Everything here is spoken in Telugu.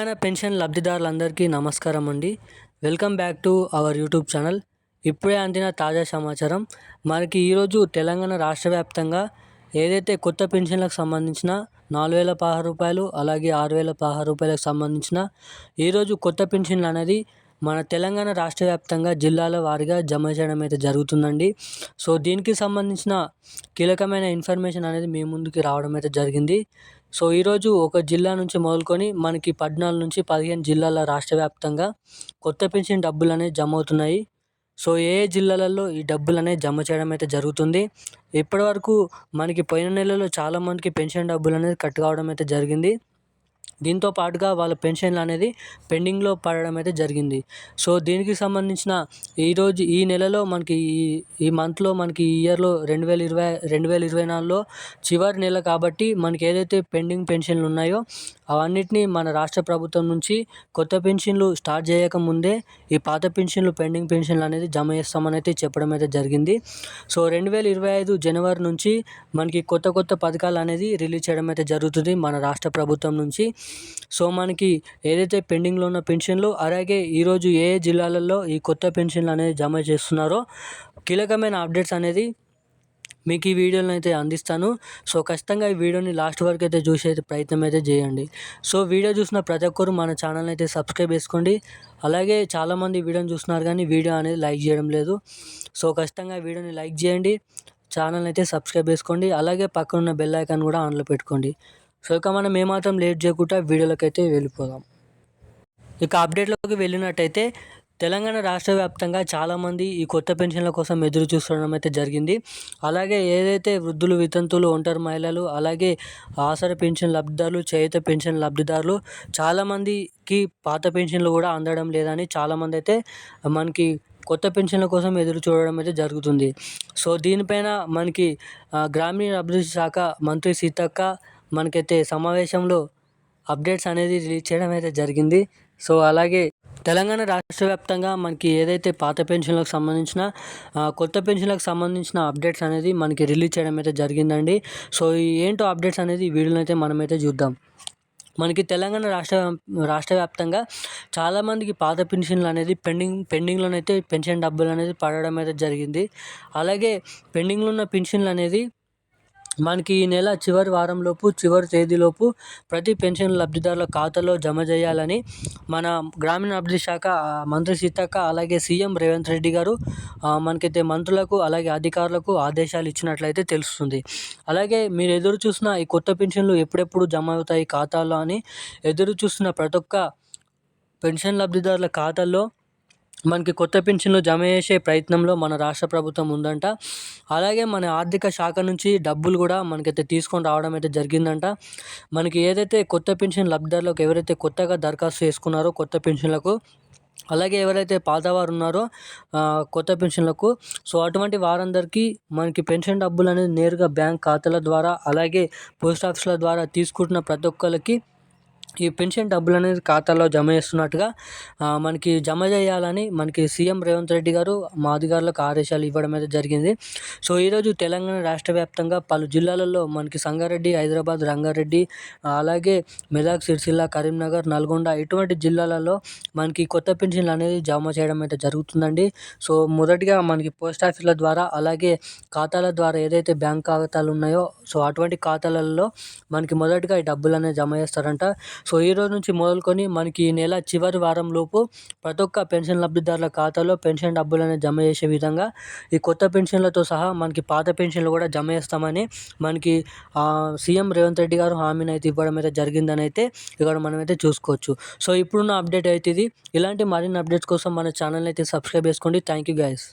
తెలంగాణ పెన్షన్ లబ్ధిదారులందరికీ నమస్కారం అండి. Welcome back to our YouTube channel. ఇప్పుడే అందిన తాజా సమాచారం. మనకి ఈరోజు తెలంగాణ రాష్ట్ర వ్యాప్తంగా ఏదైతే కొత్త పెన్షన్లకు సంబంధించిన నాలుగు వేల పదహారు రూపాయలు అలాగే ఆరు వేల పదహారు రూపాయలకు సంబంధించిన ఈరోజు కొత్త పెన్షన్లు అనేది మన తెలంగాణ రాష్ట్ర వ్యాప్తంగా జిల్లాల వారీగా జమ చేయడం అయితే జరుగుతుందండి. సో దీనికి సంబంధించిన కీలకమైన ఇన్ఫర్మేషన్ అనేది మీ ముందుకి రావడం అయితే జరిగింది. సో ఈరోజు ఒక జిల్లా నుంచి మొదలుకొని మనకి పద్నాలుగు నుంచి పదిహేను జిల్లాల రాష్ట్ర వ్యాప్తంగా కొత్త పెన్షన్ డబ్బులు అనేవి జమ అవుతున్నాయి. సో ఏ ఏ జిల్లాలలో ఈ డబ్బులు అనేవి జమ చేయడం అయితే జరుగుతుంది. ఇప్పటివరకు మనకి పోయిన నెలలో చాలామందికి పెన్షన్ డబ్బులు అనేది కట్ కావడం అయితే జరిగింది. దీంతో పాటుగా వాళ్ళ పెన్షన్లు అనేది పెండింగ్లో పడడం అయితే జరిగింది. సో దీనికి సంబంధించిన ఈరోజు ఈ నెలలో మనకి ఈ ఈ మంత్లో మనకి ఈ ఇయర్లో రెండు వేల ఇరవై రెండు వేల ఇరవై నాలుగులో చివరి నెల కాబట్టి మనకి ఏదైతే పెండింగ్ పెన్షన్లు ఉన్నాయో అవన్నిటిని మన రాష్ట్ర ప్రభుత్వం నుంచి కొత్త పెన్షన్లు స్టార్ట్ చేయకముందే ఈ పాత పెన్షన్లు పెండింగ్ పెన్షన్లు అనేది జమ చేస్తామని అయితే చెప్పడం అయితే జరిగింది. సో రెండు వేల ఇరవై ఐదు జనవరి నుంచి మనకి కొత్త కొత్త పథకాలు అనేది రిలీజ్ చేయడం అయితే జరుగుతుంది మన రాష్ట్ర ప్రభుత్వం నుంచి. సో మనకి ఏదైతే పెండింగ్లో ఉన్న పెన్షన్లు అలాగే ఈరోజు ఏ ఏ జిల్లాలలో ఈ కొత్త పెన్షన్లు అనేది జమ చేస్తున్నారో కీలకమైన అప్డేట్స్ అనేది మీకు ఈ వీడియోని అయితే అందిస్తాను. సో ఖచ్చితంగా ఈ వీడియోని లాస్ట్ వరకు అయితే చూసే ప్రయత్నం అయితే చేయండి. సో వీడియో చూసిన ప్రతి ఒక్కరు మన ఛానల్ని అయితే సబ్స్క్రైబ్ చేసుకోండి. అలాగే చాలామంది వీడియోని చూస్తున్నారు కానీ వీడియో అనేది లైక్ చేయడం లేదు. సో ఖచ్చితంగా వీడియోని లైక్ చేయండి. ఛానల్ అయితే సబ్స్క్రైబ్ చేసుకోండి. అలాగే పక్కనున్న బెల్ ఐకాన్ కూడా ఆన్లో పెట్టుకోండి. సో ఇక మనం ఏమాత్రం లేట్ చేయకుండా వీడియోలోకి అయితే వెళ్ళిపోదాం. ఇక అప్డేట్లోకి వెళ్ళినట్టయితే తెలంగాణ రాష్ట్ర వ్యాప్తంగా చాలామంది ఈ కొత్త పెన్షన్ల కోసం ఎదురు చూస్తడం అయితే జరిగింది. అలాగే ఏదైతే వృద్ధులు వితంతులు ఒంటరి మహిళలు అలాగే ఆసర పెన్షన్ లబ్ధిదారులు చేయుత పెన్షన్ లబ్ధిదారులు చాలామందికి పాత పెన్షన్లు కూడా అందడం లేదని చాలామంది అయితే మనకి కొత్త పెన్షన్ల కోసం ఎదురు చూడడం అయితే జరుగుతుంది. సో దీనిపైన మనకి గ్రామీణ అభివృద్ధి శాఖ మంత్రి సీతక్క మనకైతే సమావేశంలో అప్డేట్స్ అనేది రిలీజ్ చేయడం అయితే జరిగింది. సో అలాగే తెలంగాణ రాష్ట్ర వ్యాప్తంగా మనకి ఏదైతే పాత పెన్షన్లకు సంబంధించిన కొత్త పెన్షన్లకు సంబంధించిన అప్డేట్స్ అనేది మనకి రిలీజ్ చేయడం అయితే జరిగిందండి. సో ఏంటో అప్డేట్స్ అనేది వీడియోలో అయితే మనమైతే చూద్దాం. మనకి తెలంగాణ రాష్ట్ర రాష్ట్ర వ్యాప్తంగా చాలామందికి పాత పెన్షన్లు అనేది పెండింగ్ పెండింగ్లోనైతే పెన్షన్ డబ్బులు అనేది పడడం అయితే జరిగింది. అలాగే పెండింగ్లో ఉన్న పెన్షన్లు అనేది మనకి ఈ నెల చివరి వారంలోపు చివరి తేదీలోపు ప్రతి పెన్షన్ లబ్ధిదారుల ఖాతాలో జమ చేయాలని మన గ్రామీణ అభివృద్ధి శాఖ మంత్రి సీతక్క అలాగే సీఎం రేవంత్ రెడ్డి గారు మనకైతే మంత్రులకు అలాగే అధికారులకు ఆదేశాలు ఇచ్చినట్లయితే తెలుస్తుంది. అలాగే మీరు ఎదురు చూసిన ఈ కొత్త పెన్షన్లు ఎప్పుడెప్పుడు జమ అవుతాయి ఖాతాలో అని ఎదురు చూస్తున్న ప్రతి ఒక్క పెన్షన్ లబ్ధిదారుల ఖాతాల్లో మనకి కొత్త పెన్షన్లు జమ చేసే ప్రయత్నంలో మన రాష్ట్ర ప్రభుత్వం ఉందంట. అలాగే మన ఆర్థిక శాఖ నుంచి డబ్బులు కూడా మనకైతే తీసుకొని రావడం అయితే జరిగిందంట. మనకి ఏదైతే కొత్త పెన్షన్ లబ్ధిదారులకు ఎవరైతే కొత్తగా దరఖాస్తు చేసుకున్నారో కొత్త పెన్షన్లకు అలాగే ఎవరైతే పాతవారు ఉన్నారో కొత్త పెన్షన్లకు సో అటువంటి వారందరికీ మనకి పెన్షన్ డబ్బులు అనేది నేరుగా బ్యాంక్ ఖాతాల ద్వారా అలాగే పోస్ట్ ఆఫీసుల ద్వారా తీసుకుంటున్న ప్రతి ఒక్కరికి ఈ పెన్షన్ డబ్బులు అనేది ఖాతాలో జమ చేస్తున్నట్టుగా మనకి జమ చేయాలని మనకి సీఎం రేవంత్ రెడ్డి గారు మా అధికారులకు ఆదేశాలు ఇవ్వడం అయితే జరిగింది. సో ఈరోజు తెలంగాణ రాష్ట్ర వ్యాప్తంగా పలు జిల్లాలలో మనకి సంగారెడ్డి హైదరాబాద్ రంగారెడ్డి అలాగే మెదక్ సిరిసిల్ల కరీంనగర్ నల్గొండ ఇటువంటి జిల్లాలలో మనకి కొత్త పెన్షన్లు అనేది జమ చేయడం అయితే జరుగుతుందండి. సో మొదటిగా మనకి పోస్ట్ ఆఫీసుల ద్వారా అలాగే ఖాతాల ద్వారా ఏదైతే బ్యాంక్ ఖాతాలు ఉన్నాయో సో అటువంటి ఖాతాలలో మనకి మొదటిగా ఈ డబ్బులు అనేది జమ చేస్తారంట. సో ఈ రోజు నుంచి మొదలుకొని మనకి ఈ నెల చివరి వారం లోపు ప్రతి ఒక్క పెన్షన్ లబ్ధిదారుల ఖాతాలో పెన్షన్ డబ్బులను జమ చేసే విధంగా ఈ కొత్త పెన్షన్లతో సహా మనకి పాత పెన్షన్లు కూడా జమ చేస్తామని మనకి సీఎం రేవంత్ రెడ్డి గారు హామీని అయితే ఇవ్వడం అయితే జరిగిందని అయితే ఇక్కడ మనమైతే చూసుకోవచ్చు. సో ఇప్పుడున్న అప్డేట్ అయితే ఇది. ఇలాంటి మరిన్ని అప్డేట్స్ కోసం మన ఛానల్ అయితే సబ్స్క్రైబ్ చేసుకోండి. Thank you guys